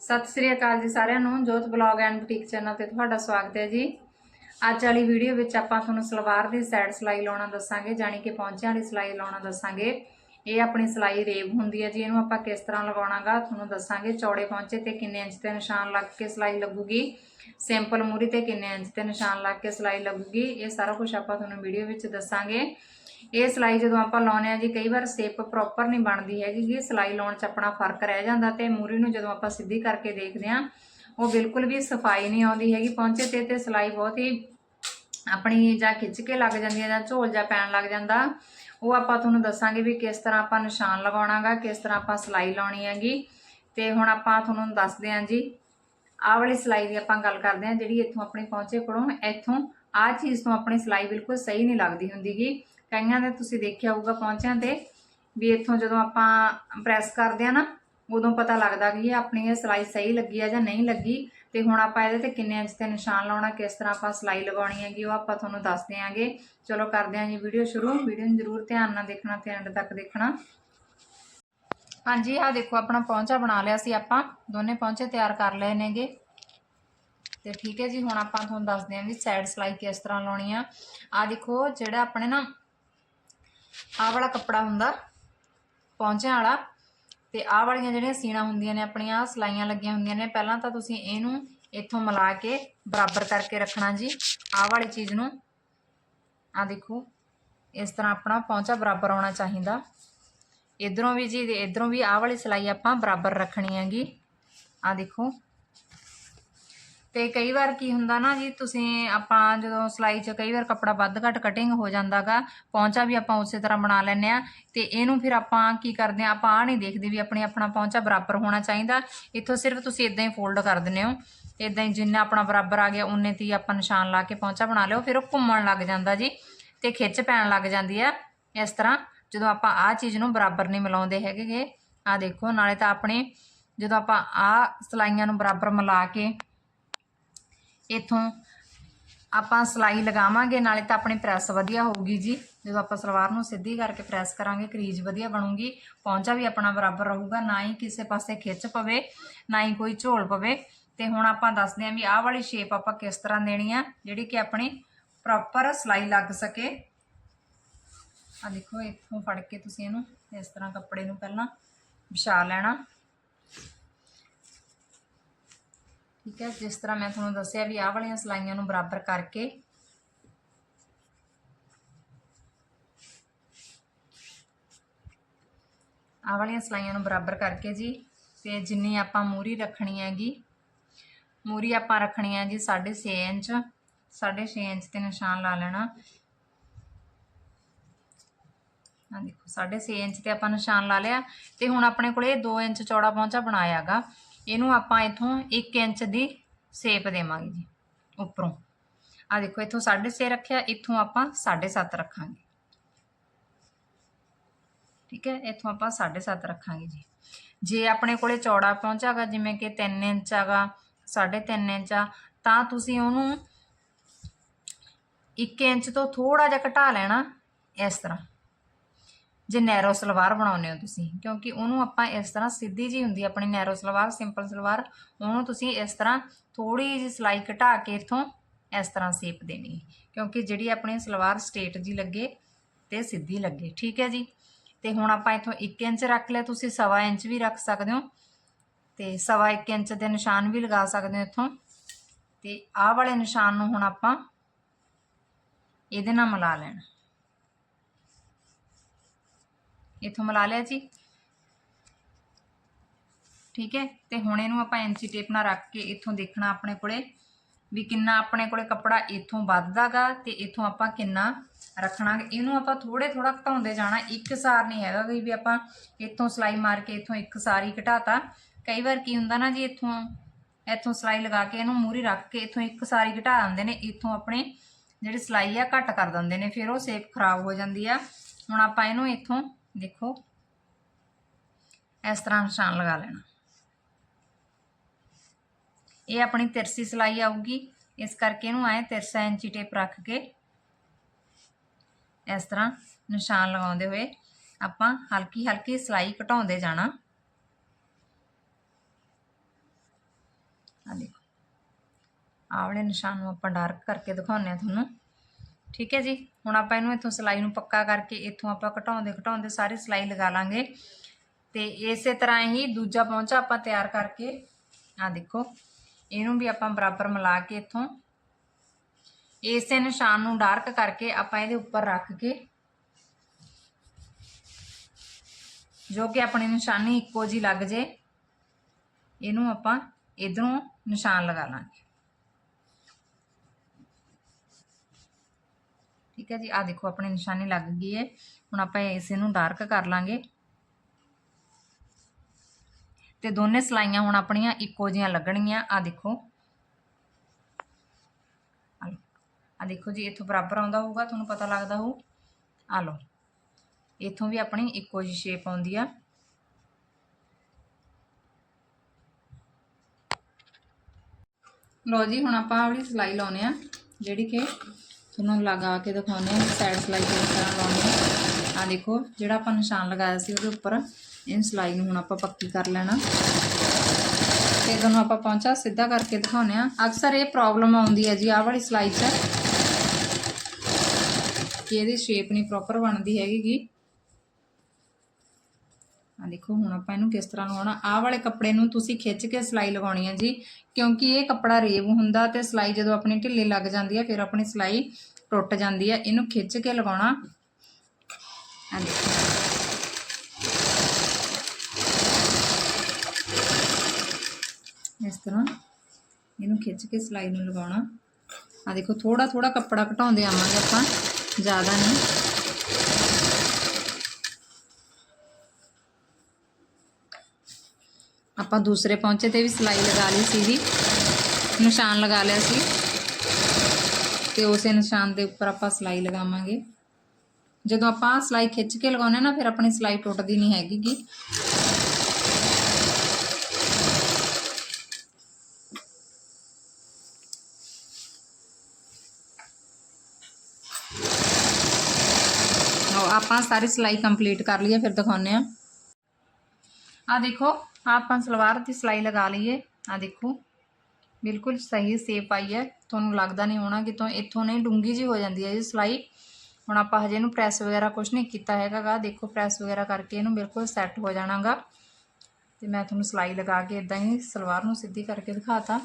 ਸਤਿ ਸ੍ਰੀ ਅਕਾਲ ਜੀ ਸਾਰਿਆਂ ਨੂੰ, ਜੋਤ ਬਲੌਗ ਐਂਡ ਬੁਟੀਕ ਚੈਨਲ ਤੇ ਤੁਹਾਡਾ ਸਵਾਗਤ ਹੈ ਜੀ। ਅੱਜ ਵਾਲੀ ਵੀਡੀਓ ਵਿੱਚ ਆਪਾਂ ਤੁਹਾਨੂੰ ਸਲਵਾਰ ਦੀ ਸਾਈਡ ਸਿਲਾਈ ਲਾਉਣਾ ਦੱਸਾਂਗੇ, ਜਾਣੀ ਕਿ ਪੌਂਚਿਆਂ ਵਾਲੀ ਸਿਲਾਈ ਲਾਉਣਾ ਦੱਸਾਂਗੇ। ਇਹ ਆਪਣੀ ਸਿਲਾਈ ਰੇਬ ਹੁੰਦੀ ਹੈ ਜੀ, ਇਹਨੂੰ ਆਪਾਂ ਕਿਸ ਤਰ੍ਹਾਂ ਲਗਾਉਣਾਗਾ ਤੁਹਾਨੂੰ ਦੱਸਾਂਗੇ। ਚੌੜੇ ਪੌਂਚੇ ਤੇ ਕਿੰਨੇ ਇੰਚ ਤੇ ਨਿਸ਼ਾਨ ਲੱਗ ਕੇ ਸਿਲਾਈ ਲੱਗੂਗੀ। ਸਿੰਪਲ ਮੂਰੀ ਤੇ ਕਿੰਨੇ ਇੰਚ ਤੇ ਨਿਸ਼ਾਨ ਲੱਗ ਕੇ ਸਿਲਾਈ ਲੱਗੂਗੀ। ਇਹ ਸਾਰਾ ਕੁਝ ਆਪਾਂ ਤੁਹਾਨੂੰ ਵੀਡੀਓ ਵਿੱਚ ਦੱਸਾਂਗੇ। ਇਹ ਸਿਲਾਈ ਜਦੋਂ ਆਪਾਂ ਲਾਉਨੇ ਆ ਜੀ, ਕਈ ਵਾਰ ਸੇਪ ਪ੍ਰੋਪਰ ਨਹੀਂ ਬਣਦੀ ਹੈਗੀ ਜੀ। ਸਿਲਾਈ ਲਾਉਣ 'ਚ ਆਪਣਾ ਫ਼ਰਕ ਰਹਿ ਜਾਂਦਾ ਤੇ ਮੂਰੀ ਨੂੰ ਜਦੋਂ ਆਪਾਂ ਸਿੱਧੀ ਕਰਕੇ ਦੇਖਦੇ ਆ ਉਹ ਬਿਲਕੁਲ ਵੀ ਸਫ਼ਾਈ ਨਹੀਂ ਆਉਂਦੀ ਹੈਗੀ। ਪਹੁੰਚੇ ਤੇ ਤੇ ਸਿਲਾਈ ਬਹੁਤ ਹੀ ਆਪਣੀ ਜਾਂ ਖਿੱਚ ਕੇ ਲੱਗ ਜਾਂਦੀ ਹੈ ਜਾਂ ਝੋਲ ਜਾਂ ਪੈਣ ਲੱਗ ਜਾਂਦਾ। ਉਹ ਆਪਾਂ ਤੁਹਾਨੂੰ ਦੱਸਾਂਗੇ ਵੀ ਕਿਸ ਤਰ੍ਹਾਂ ਆਪਾਂ ਨਿਸ਼ਾਨ ਲਗਾਉਣਾਗਾ, ਕਿਸ ਤਰ੍ਹਾਂ ਆਪਾਂ ਸਿਲਾਈ ਲਾਉਣੀ ਹੈਗੀ। ਤੇ ਹੁਣ ਆਪਾਂ ਤੁਹਾਨੂੰ ਦੱਸਦੇ ਹਾਂ ਜੀ, ਆਹ ਵਾਲੀ ਸਿਲਾਈ ਦੀ ਆਪਾਂ ਗੱਲ ਕਰਦੇ ਹਾਂ, ਜਿਹੜੀ ਇੱਥੋਂ ਆਪਣੀ ਪਹੁੰਚੇ ਕੋਲੋਂ, ਇੱਥੋਂ ਆਹ ਚੀਜ਼ ਤੋਂ ਆਪਣੀ ਸਿਲਾਈ ਬਿਲਕੁਲ ਸਹੀ ਨਹੀਂ ਲੱਗਦੀ ਹੁੰਦੀਗੀ। ਕਈਆਂ ਦੇ ਤੁਸੀਂ ਦੇਖਿਆ ਹੋਊਗਾ ਪਹੁੰਚਿਆਂ ਤੇ ਵੀ ਇੱਥੋਂ ਜਦੋਂ ਆਪਾਂ ਪ੍ਰੈਸ ਕਰਦੇ ਆ ਨਾ, ਉਦੋਂ ਪਤਾ ਲੱਗਦਾ ਕਿ ਇਹ ਆਪਣੀ ਇਹ ਸਿਲਾਈ ਸਹੀ ਲੱਗੀ ਆ ਜਾਂ ਨਹੀਂ ਲੱਗੀ। ਤੇ ਹੁਣ ਆਪਾਂ ਇਹਦੇ ਤੇ ਕਿੰਨੇ ਇੰਚ ਤੇ ਨਿਸ਼ਾਨ ਲਾਉਣਾ, ਕਿਸ ਤਰ੍ਹਾਂ ਆਪਾਂ ਸਿਲਾਈ ਲਗਾਉਣੀ ਹੈਗੀ ਉਹ ਆਪਾਂ ਤੁਹਾਨੂੰ ਦੱਸਦੇ ਆਂਗੇ ਚਲੋ ਕਰਦੇ ਆਂ ਜੀ ਵੀਡੀਓ ਸ਼ੁਰੂ। ਵੀਡੀਓ ਨੂੰ ਜ਼ਰੂਰ ਧਿਆਨ ਨਾਲ ਦੇਖਣਾ ਤੇ ਐਂਡ ਤੱਕ ਦੇਖਣਾ। ਹਾਂਜੀ, ਆਹ ਦੇਖੋ ਆਪਣਾ ਪੌਂਚਾ ਬਣਾ ਲਿਆ ਸੀ ਆਪਾਂ। ਦੋਨੇ ਪੌਂਚੇ ਤਿਆਰ ਕਰ ਲਏ ਨੇਗੇ। ਤੇ ਠੀਕ ਹੈ ਜੀ, ਹੁਣ ਆਪਾਂ ਤੁਹਾਨੂੰ ਦੱਸਦੇ ਆਂ ਵੀ ਸਾਈਡ ਸਿਲਾਈ ਕਿਸ ਤਰ੍ਹਾਂ ਲਾਉਣੀ ਆ। ਆ ਦੇਖੋ ਜਿਹੜਾ ਆਪਣੇ ਨਾ ਆਹ ਵਾਲਾ ਕੱਪੜਾ ਹੁੰਦਾ, ਪੌਂਚਿਆਂ ਵਾਲਾ। ਤੇ ਆਹ ਵਾਲੀਆਂ ਜਿਹੜੀਆਂ ਸੀਣਾ ਹੁੰਦੀਆਂ ਨੇ, ਆਪਣੀਆਂ ਆਹ ਸਲਾਈਆਂ ਲੱਗੀਆਂ ਹੁੰਦੀਆਂ ਨੇ, ਪਹਿਲਾਂ ਤਾਂ ਤੁਸੀਂ ਇਹਨੂੰ ਇੱਥੋਂ ਮਿਲਾ ਕੇ ਬਰਾਬਰ ਕਰਕੇ ਰੱਖਣਾ ਜੀ। ਆਹ ਵਾਲੀ ਚੀਜ਼ ਨੂੰ ਆ ਦੇਖੋ, ਇਸ ਤਰ੍ਹਾਂ ਆਪਣਾ ਪੌਂਚਾ ਬਰਾਬਰ ਆਉਣਾ ਚਾਹੀਦਾ। ਇਧਰੋਂ ਵੀ ਜੀ, ਇਧਰੋਂ ਵੀ ਆਹ ਵਾਲੀ ਸਲਾਈ ਆਪਾਂ ਬਰਾਬਰ ਰੱਖਣੀ ਹੈਗੀ। ਆ ਦੇਖੋ ਤੇ ਕਈ ਵਾਰ ਕੀ ਹੁੰਦਾ ਨਾ ਜੀ, ਤੁਸੀਂ ਆਪਾਂ ਜਦੋਂ ਸਿਲਾਈ 'ਚ ਕਈ ਵਾਰ ਕੱਪੜਾ ਵੱਧ ਘੱਟ ਕਟਿੰਗ ਹੋ ਜਾਂਦਾਗਾ, ਪੌਂਚਾ ਵੀ ਆਪਾਂ ਉਸੇ ਤਰ੍ਹਾਂ ਬਣਾ ਲੈਂਦੇ ਆ ਤੇ ਇਹਨੂੰ ਫਿਰ ਆਪਾਂ ਕੀ ਕਰਦੇ ਆ ਆਪਾਂ ਆ ਨਹੀਂ ਦੇਖਦੇ ਵੀ ਆਪਣੀ ਆਪਣਾ ਪੌਂਚਾ ਬਰਾਬਰ ਹੋਣਾ ਚਾਹੀਦਾ। ਇੱਥੋਂ ਸਿਰਫ ਤੁਸੀਂ ਇਦਾਂ ਹੀ ਫੋਲਡ ਕਰ ਦਿੰਦੇ ਹੋ। ਇਦਾਂ ਹੀ ਜਿੰਨਾ ਆਪਣਾ ਬਰਾਬਰ ਆ ਗਿਆ ਉਨੇ ਤੀ ਆਪਾਂ ਨਿਸ਼ਾਨ ਲਾ ਕੇ ਪੌਂਚਾ ਬਣਾ ਲਿਓ, ਫਿਰ ਉਹ ਘੁੰਮਣ ਲੱਗ ਜਾਂਦਾ ਜੀ ਤੇ ਖਿੱਚ ਪੈਣ ਲੱਗ ਜਾਂਦੀ ਆ। ਇਸ ਤਰ੍ਹਾਂ ਜਦੋਂ ਆਪਾਂ ਆਹ ਚੀਜ਼ ਨੂੰ ਬਰਾਬਰ ਨਹੀਂ ਮਿਲਾਉਂਦੇ ਹੈਗੇ ਆ ਦੇਖੋ, ਨਾਲੇ ਤਾਂ ਆਪਣੇ ਜਦੋਂ ਆਪਾਂ ਆਹ ਸਲਾਈਆਂ ਨੂੰ ਬਰਾਬਰ ਮਿਲਾ ਕੇ ਇਥੋਂ ਆਪਾਂ ਸਲਾਈ ਲਗਾਵਾਂਗੇ, ਨਾਲੇ ਤਾਂ ਆਪਣੀ ਪ੍ਰੈਸ ਵਧੀਆ ਹੋਊਗੀ ਜੀ। ਜਦੋਂ ਆਪਾਂ ਸਲਵਾਰ ਨੂੰ ਸਿੱਧੀ ਕਰਕੇ ਪ੍ਰੈਸ ਕਰਾਂਗੇ, ਕਰੀਜ਼ ਵਧੀਆ ਬਣੂਗੀ। ਪੌਂਚਾ ਵੀ ਆਪਣਾ ਬਰਾਬਰ ਰਹੂਗਾ, ਨਾ ਹੀ ਕਿਸੇ ਪਾਸੇ ਖਿੱਚ ਪਵੇ, ਨਾ ਹੀ ਕੋਈ ਝੋਲ ਪਵੇ। ਤੇ ਹੁਣ ਆਪਾਂ ਦੱਸਦੇ ਆਂ ਵੀ ਆਹ ਵਾਲੀ ਸ਼ੇਪ ਆਪਾਂ ਕਿਸ ਤਰ੍ਹਾਂ ਦੇਣੀ ਆ, ਜਿਹੜੀ ਕਿ ਆਪਣੀ ਪ੍ਰੋਪਰ ਸਲਾਈ ਲੱਗ ਸਕੇ। ਆ ਦੇਖੋ, ਇੱਥੋਂ ਫੜ ਕੇ ਤੁਸੀਂ ਇਹਨੂੰ ਇਸ ਤਰ੍ਹਾਂ ਕੱਪੜੇ ਨੂੰ ਪਹਿਲਾਂ ਵਿਛਾ ਲੈਣਾ। ਠੀਕ ਹੈ, ਜਿਸ ਤਰ੍ਹਾਂ ਮੈਂ ਤੁਹਾਨੂੰ ਦੱਸਿਆ ਵੀ ਆਹ ਵਾਲੀਆਂ ਸਲਾਈਆਂ ਨੂੰ ਬਰਾਬਰ ਕਰਕੇ ਆਹ ਵਾਲੀਆਂ ਸਲਾਈਆਂ ਨੂੰ ਬਰਾਬਰ ਕਰਕੇ ਜੀ, ਤੇ ਜਿੰਨੀ ਆਪਾਂ ਮੂਰੀ ਰੱਖਣੀ ਹੈਗੀ, ਮੂਰੀ ਆਪਾਂ ਰੱਖਣੀ ਹੈ ਜੀ 6.5 ਇੰਚ 6.5 ਇੰਚ ਤੇ ਨਿਸ਼ਾਨ ਲਾ ਲੈਣਾ। ਆ ਦੇਖੋ 6.5 ਇੰਚ ਤੇ ਆਪਾਂ ਨਿਸ਼ਾਨ ਲਾ ਲਿਆ, ਤੇ ਹੁਣ ਆਪਣੇ ਕੋਲੇ 2 ਇੰਚ ਚੌੜਾ ਪੌਂਚਾ ਬਣਾਇਆਗਾ ਇਹਨੂੰ ਆਪਾਂ ਇਥੋਂ 1 ਇੰਚ ਦੀ ਸੇਪ ਦੇਵਾਂਗੇ ਜੀ, ਉੱਪਰੋਂ। ਆ ਦੇਖੋ, ਇਥੋਂ 6.5 ਰੱਖਿਆ, ਇਥੋਂ ਆਪਾਂ 7.5 ਰੱਖਾਂਗੇ। ਠੀਕ ਹੈ, ਇਥੋਂ ਆਪਾਂ 7.5 ਰੱਖਾਂਗੇ ਜੀ। ਜੇ ਆਪਣੇ ਕੋਲੇ ਚੌੜਾ ਪਹੁੰਚਾਗਾ ਜਿਵੇਂ ਕਿ 3 ਇੰਚ ਆਗਾ 3.5 ਇੰਚ ਆ, ਤਾਂ ਤੁਸੀਂ ਉਹਨੂੰ 1 ਇੰਚ ਤੋਂ ਥੋੜਾ ਜਿਹਾ ਘਟਾ ਲੈਣਾ ਇਸ ਤਰ੍ਹਾਂ। ਜੇ ਨੈਰੋ ਸਲਵਾਰ ਬਣਾਉਂਦੇ ਹੋ ਤੁਸੀਂ, ਕਿਉਂਕਿ ਉਹਨੂੰ ਆਪਾਂ ਇਸ ਤਰ੍ਹਾਂ ਸਿੱਧੀ ਜੀ ਹੁੰਦੀ ਆਪਣੀ ਨੈਰੋ ਸਲਵਾਰ ਸਿੰਪਲ ਸਲਵਾਰ, ਉਹਨੂੰ ਤੁਸੀਂ ਇਸ ਤਰ੍ਹਾਂ ਥੋੜੀ ਜਿਹੀ ਸਲਾਈ ਘਟਾ ਕੇ ਇਥੋਂ ਇਸ ਤਰ੍ਹਾਂ ਸ਼ੇਪ ਦੇਣੀ ਹੈ, ਕਿਉਂਕਿ ਜਿਹੜੀ ਆਪਣੀ ਸਲਵਾਰ ਸਟੇਟ ਜੀ ਲੱਗੇ ਤੇ ਸਿੱਧੀ ਲੱਗੇ, ਠੀਕ ਹੈ ਜੀ? ਤੇ ਹੁਣ ਆਪਾਂ ਇਥੋਂ 1 ਇੰਚ ਰੱਖ ਲਿਆ, ਤੁਸੀਂ ਸਵਾ ਇੰਚ ਵੀ ਰੱਖ ਸਕਦੇ ਹੋ, ਤੇ ਸਵਾ 1 ਇੰਚ ਦੇ ਨਿਸ਼ਾਨ ਵੀ ਲਗਾ ਸਕਦੇ ਹੋ ਇਥੋਂ, ਤੇ ਆਹ ਵਾਲੇ ਨਿਸ਼ਾਨ ਨੂੰ ਹੁਣ ਆਪਾਂ ਇਹਦੇ ਨਾਲ ਮਿਲਾ ਲੈਣਾ। ਇੱਥੋਂ ਮਿਲਾ ਲਿਆ ਜੀ। ਠੀਕ ਹੈ, ਤੇ ਹੁਣ ਇਹਨੂੰ ਆਪਾਂ ਐਂਚੀ ਟੇਪ ਨਾਲ ਰੱਖ ਕੇ ਇੱਥੋਂ ਦੇਖਣਾ ਆਪਣੇ ਕੋਲੇ ਵੀ ਕਿੰਨਾ ਆਪਣੇ ਕੋਲੇ ਕੱਪੜਾ ਇਥੋਂ ਵੱਧਦਾਗਾ ਤੇ ਇੱਥੋਂ ਆਪਾਂ ਕਿੰਨਾ ਰੱਖਣਾ ਇਹਨੂੰ ਆਪਾਂ ਥੋੜੇ ਥੋੜਾ ਘਟਾਉਂਦੇ ਜਾਣਾ, ਇੱਕ ਸਾਰ ਨਹੀਂ ਹੈਗਾ ਕੋਈ ਵੀ ਆਪਾਂ ਇੱਥੋਂ ਸਲਾਈ ਮਾਰ ਕੇ ਇੱਥੋਂ ਇੱਕ ਸਾਰੀ ਘਟਾਤਾ। ਕਈ ਵਾਰ ਕੀ ਹੁੰਦਾ ਨਾ ਜੀ, ਇੱਥੋਂ ਇੱਥੋਂ ਸਲਾਈ ਲਗਾ ਕੇ ਇਹਨੂੰ ਮੂਰੀ ਰੱਖ ਕੇ ਇੱਥੋਂ ਇੱਕ ਸਾਰੀ ਘਟਾ ਦਿੰਦੇ ਨੇ, ਇੱਥੋਂ ਆਪਣੇ ਜਿਹੜੀ ਸਲਾਈ ਆ ਘੱਟ ਕਰ ਦਿੰਦੇ ਨੇ, ਫਿਰ ਉਹ ਸ਼ੇਪ ਖਰਾਬ ਹੋ ਜਾਂਦੀ ਆ। ਹੁਣ ਆਪਾਂ ਇਹਨੂੰ ਇੱਥੋਂ ਦੇਖੋ। ਇਸ ਤਰ੍ਹਾਂ ਨਿਸ਼ਾਨ ਲਗਾ ਲੈਣਾ। ਇਹ ਆਪਣੀ ਤਿਰਸੀ ਸਲਾਈ ਆਊਗੀ। ਇਸ ਕਰਕੇ ਇਹਨੂੰ ਐ ਤਿਰਸਾ ਇੰਚੀ ਟੇਪ ਰੱਖ ਕੇ ਇਸ ਤਰ੍ਹਾਂ ਨਿਸ਼ਾਨ ਲਗਾਉਂਦੇ ਹੋਏ ਆਪਾਂ ਹਲਕੀ ਹਲਕੀ ਸਲਾਈ ਘਟਾਉਂਦੇ ਜਾਣਾ। ਆਹ ਵਾਲੇ ਨਿਸ਼ਾਨ ਨੂੰ ਆਪਾਂ ਡਾਰਕ ਕਰਕੇ ਦਿਖਾਉਂਦੇ ਆ ਤੁਹਾਨੂੰ। ਠੀਕ ਹੈ ਜੀ? ਹੁਣ ਆਪਾਂ ਇਹਨੂੰ ਇੱਥੋਂ ਸਿਲਾਈ ਨੂੰ ਪੱਕਾ ਕਰਕੇ ਇੱਥੋਂ ਆਪਾਂ ਘਟਾਉਂਦੇ ਘਟਾਉਂਦੇ ਸਾਰੀ ਸਿਲਾਈ ਲਗਾ ਲਾਂਗੇ। ਤੇ ਇਸੇ ਤਰ੍ਹਾਂ ਹੀ ਦੂਜਾ ਪਹੁੰਚਾ ਆਪਾਂ ਤਿਆਰ ਕਰਕੇ ਆ ਦੇਖੋ, ਇਹਨੂੰ ਵੀ ਆਪਾਂ ਬਰਾਬਰ ਮਿਲਾ ਕੇ ਇੱਥੋਂ ਇਸੇ ਨਿਸ਼ਾਨ ਨੂੰ ਡਾਰਕ ਕਰਕੇ ਆਪਾਂ ਇਹਦੇ ਉੱਪਰ ਰੱਖ ਕੇ, ਜੋ ਕਿ ਆਪਣੀ ਨਿਸ਼ਾਨੀ ਇੱਕੋ ਜੀ ਲੱਗ ਜੇ, ਇਹਨੂੰ ਆਪਾਂ ਇਧਰੋਂ ਨਿਸ਼ਾਨ ਲਗਾ ਲਾਂਗੇ। ਠੀਕ ਹੈ ਜੀ। ਆ ਦੇਖੋ, ਆਪਣੀ ਨਿਸ਼ਾਨੀ ਲੱਗ ਗਈ ਹੈ। ਹੁਣ ਆਪਾਂ ਇਸੇ ਨੂੰ ਡਾਰਕ ਕਰ ਲਾਂਗੇ। ਤੇ ਦੋਨੇ ਸਲਾਈਆਂ ਹੁਣ ਆਪਣੀਆਂ ਇੱਕੋ ਜੀਆਂ ਲੱਗਣਗੀਆਂ। ਆ ਦੇਖੋ। ਆ ਦੇਖੋ ਜੀ, ਇੱਥੋਂ ਬਰਾਬਰ ਆਉਂਦਾ ਹੋਊਗਾ, ਤੁਹਾਨੂੰ ਪਤਾ ਲੱਗਦਾ ਹੋਊ। ਆ ਲਓ। ਇੱਥੋਂ ਵੀ ਆਪਣੀ ਇੱਕੋ ਜਿਹੀ ਸ਼ੇਪ ਆਉਂਦੀ ਆ। ਲੋ ਜੀ, ਹੁਣ ਆਪਾਂ ਆਹ ਵਾਲੀ ਸਿਲਾਈ ਲਾਉਨੇ ਆ ਜਿਹੜੀ ਕਿ ਤੁਹਾਨੂੰ ਲਗਾ ਕੇ ਦਿਖਾਉਂਦੇ ਹਾਂ ਸਾਈਡ ਸਿਲਾਈ ਕਿਸ ਤਰ੍ਹਾਂ ਲਾਉਣੀ ਆ ਆ ਦੇਖੋ, ਜਿਹੜਾ ਆਪਾਂ ਨਿਸ਼ਾਨ ਲਗਾਇਆ ਸੀ ਉਹਦੇ ਉੱਪਰ ਇਹ ਸਿਲਾਈ ਨੂੰ ਹੁਣ ਆਪਾਂ ਪੱਕੀ ਕਰ ਲੈਣਾ। ਤੇ ਤੁਹਾਨੂੰ ਆਪਾਂ ਪਹੁੰਚਾ ਸਿੱਧਾ ਕਰਕੇ ਦਿਖਾਉਂਦੇ ਆ ਅਕਸਰ ਇਹ ਪ੍ਰੋਬਲਮ ਆਉਂਦੀ ਹੈ ਜੀ, ਆਹ ਵਾਲੀ ਸਿਲਾਈ 'ਚ। ਕਿ ਇਹਦੀ ਸ਼ੇਪ ਨਹੀਂ ਪ੍ਰੋਪਰ ਬਣਦੀ ਹੈਗੀ ਆ ਦੇਖੋ, ਹੁਣ ਆਪਾਂ ਇਹਨੂੰ ਕਿਸ ਤਰ੍ਹਾਂ ਲਗਾਉਣਾ ਆਹ ਵਾਲੇ ਕੱਪੜੇ ਨੂੰ ਤੁਸੀਂ ਖਿੱਚ ਕੇ ਸਿਲਾਈ ਲਗਾਉਣੀ ਹੈ ਜੀ, ਕਿਉਂਕਿ ਇਹ ਕੱਪੜਾ ਰੇਵ ਹੁੰਦਾ ਤੇ ਸਿਲਾਈ ਜਦੋਂ ਆਪਣੀ ਢਿੱਲੀ ਲੱਗ ਜਾਂਦੀ ਹੈ, ਫਿਰ ਆਪਣੀ ਸਿਲਾਈ ਟੁੱਟ ਜਾਂਦੀ ਹੈ। ਇਹਨੂੰ ਖਿੱਚ ਕੇ ਲਗਾਉਣਾ ਆ ਦੇਖੋ। ਇਸ ਤਰ੍ਹਾਂ ਇਹਨੂੰ ਖਿੱਚ ਕੇ ਸਿਲਾਈ ਨੂੰ ਲਗਾਉਣਾ ਆ ਦੇਖੋ ਥੋੜਾ ਥੋੜਾ ਕੱਪੜਾ ਘਟਾਉਂਦੇ ਆਵਾਂਗੇ ਆਪਾਂ, ਜ਼ਿਆਦਾ ਨਹੀਂ। ਆਪਾਂ ਦੂਸਰੇ ਪੌਂਚੇ ਤੇ ਵੀ ਸਿਲਾਈ ਲਗਾ ਲਈ ਸੀਗੀ। ਨਿਸ਼ਾਨ ਲਗਾ ਲਿਆ ਸੀ। ਤੇ ਉਸੇ ਨਿਸ਼ਾਨ ਦੇ ਉੱਪਰ ਆਪਾਂ ਸਿਲਾਈ ਲਗਾਵਾਂਗੇ। ਜਦੋਂ ਆਪਾਂ ਆਹ ਸਿਲਾਈ ਖਿੱਚ ਕੇ ਲਗਾਉਨੇ ਨਾ, ਫਿਰ ਆਪਣੀ ਸਿਲਾਈ ਟੁੱਟਦੀ ਨਹੀਂ ਹੈਗੀ ਗੀ ਲਓ, ਆਪਾਂ ਸਾਰੀ ਸਿਲਾਈ ਕੰਪਲੀਟ ਕਰ ਲਈ ਹੈ ਫਿਰ ਦਿਖਾਉਨੇ ਆ ਆ ਦੇਖੋ ਆਪਾਂ ਸਲਵਾਰ ਦੀ ਸਿਲਾਈ ਲਗਾ ਲਈਏ ਆ ਦੇਖੋ ਬਿਲਕੁਲ ਸਹੀ ਸੇਪ ਆਈ ਹੈ ਤੁਹਾਨੂੰ ਲੱਗਦਾ ਨਹੀਂ ਹੋਣਾ ਕਿ ਤੋਂ ਇੱਥੋਂ ਨਹੀਂ ਡੂੰਗੀ ਜੀ ਹੋ ਜਾਂਦੀ ਹੈ ਜੀ ਸਿਲਾਈ ਹੁਣ ਆਪਾਂ ਹਜੇ ਇਹਨੂੰ ਪ੍ਰੈਸ ਵਗੈਰਾ ਕੁਝ ਨਹੀਂ ਕੀਤਾ ਹੈਗਾਗਾ ਦੇਖੋ ਪ੍ਰੈਸ ਵਗੈਰਾ ਕਰਕੇ ਇਹਨੂੰ ਬਿਲਕੁਲ ਸੈੱਟ ਹੋ ਜਾਣਾਗਾ ਤੇ ਮੈਂ ਤੁਹਾਨੂੰ ਸਿਲਾਈ ਲਗਾ ਕੇ ਇਦਾਂ ਹੀ ਸਲਵਾਰ ਨੂੰ ਸਿੱਧੀ ਕਰਕੇ ਦਿਖਾਤਾ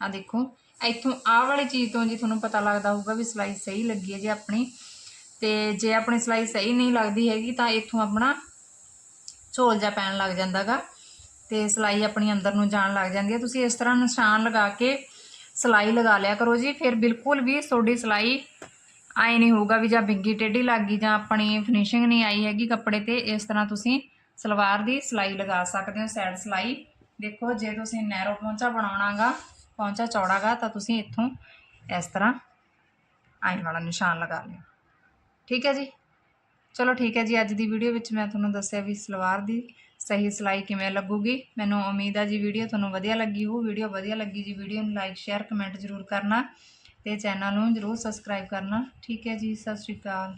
ਆ ਦੇਖੋ ਇੱਥੋਂ ਆਹ ਵਾਲੀ ਚੀਜ਼ ਤੋਂ ਜੀ ਤੁਹਾਨੂੰ ਪਤਾ ਲੱਗਦਾ ਹੋਊਗਾ ਵੀ ਸਿਲਾਈ ਸਹੀ ਲੱਗੀ ਹੈ ਜੀ ਆਪਣੀ ਤੇ ਜੇ ਆਪਣੀ ਸਿਲਾਈ ਸਹੀ ਨਹੀਂ ਲੱਗਦੀ ਹੈਗੀ ਤਾਂ ਇੱਥੋਂ ਆਪਣਾ ਝੋਲ ਜਾ ਪੈਣ ਲੱਗ ਜਾਂਦਾਗਾ ਤੇ ਸਿਲਾਈ ਆਪਣੀ ਅੰਦਰ ਨੂੰ ਜਾਣ ਲੱਗ ਜਾਂਦੀ ਹੈ। ਤੁਸੀਂ ਇਸ ਤਰ੍ਹਾਂ ਨਿਸ਼ਾਨ ਲਗਾ ਕੇ ਸਿਲਾਈ ਲਗਾ ਲਿਆ ਕਰੋ ਜੀ। ਫਿਰ ਬਿਲਕੁਲ ਵੀ ਤੁਹਾਡੀ ਸਿਲਾਈ ਆਏ ਨਹੀਂ ਹੋਊਗਾ ਵੀ ਜਾਂ ਬਿੰਗੀ ਟੇਢੀ ਲੱਗ ਗਈ ਜਾਂ ਆਪਣੀ ਫਿਨਿਸ਼ਿੰਗ ਨਹੀਂ ਆਈ ਹੈਗੀ ਕੱਪੜੇ ਤੇ। ਇਸ ਤਰ੍ਹਾਂ ਤੁਸੀਂ ਸਲਵਾਰ ਦੀ ਸਿਲਾਈ ਲਗਾ ਸਕਦੇ ਹੋ। ਸਾਈਡ ਸਿਲਾਈ। ਦੇਖੋ, ਜੇ ਤੁਸੀਂ ਨੈਰੋ ਪੌਂਚਾ ਬਣਾਉਣਾਗਾ, ਪੌਂਚਾ ਚੌੜਾਗਾ, ਤਾਂ ਤੁਸੀਂ ਇੱਥੋਂ ਇਸ ਤਰ੍ਹਾਂ ਆਇਨ ਵਾਲਾ ਨਿਸ਼ਾਨ ਲਗਾ ਲਿਓ। ਠੀਕ ਹੈ ਜੀ? ਚਲੋ ਠੀਕ ਹੈ ਜੀ, ਅੱਜ ਦੀ ਵੀਡੀਓ ਵਿੱਚ ਮੈਂ ਤੁਹਾਨੂੰ ਦੱਸਿਆ ਵੀ ਸਲਵਾਰ ਦੀ ਸਹੀ ਸਿਲਾਈ ਕਿਵੇਂ ਲੱਗੂਗੀ। ਮੈਨੂੰ ਉਮੀਦ ਆ ਜੀ ਵੀਡੀਓ ਤੁਹਾਨੂੰ ਵਧੀਆ ਲੱਗੀ ਹੋ ਵੀਡੀਓ ਵਧੀਆ ਲੱਗੀ ਜੀ ਵੀਡੀਓ ਨੂੰ ਲਾਈਕ ਸ਼ੇਅਰ ਕਮੈਂਟ ਜ਼ਰੂਰ ਕਰਨਾ ਤੇ ਚੈਨਲ ਨੂੰ ਜ਼ਰੂਰ ਸਬਸਕ੍ਰਾਈਬ ਕਰਨਾ। ਠੀਕ ਹੈ ਜੀ, ਸਤਿ ਸ਼੍ਰੀ ਅਕਾਲ।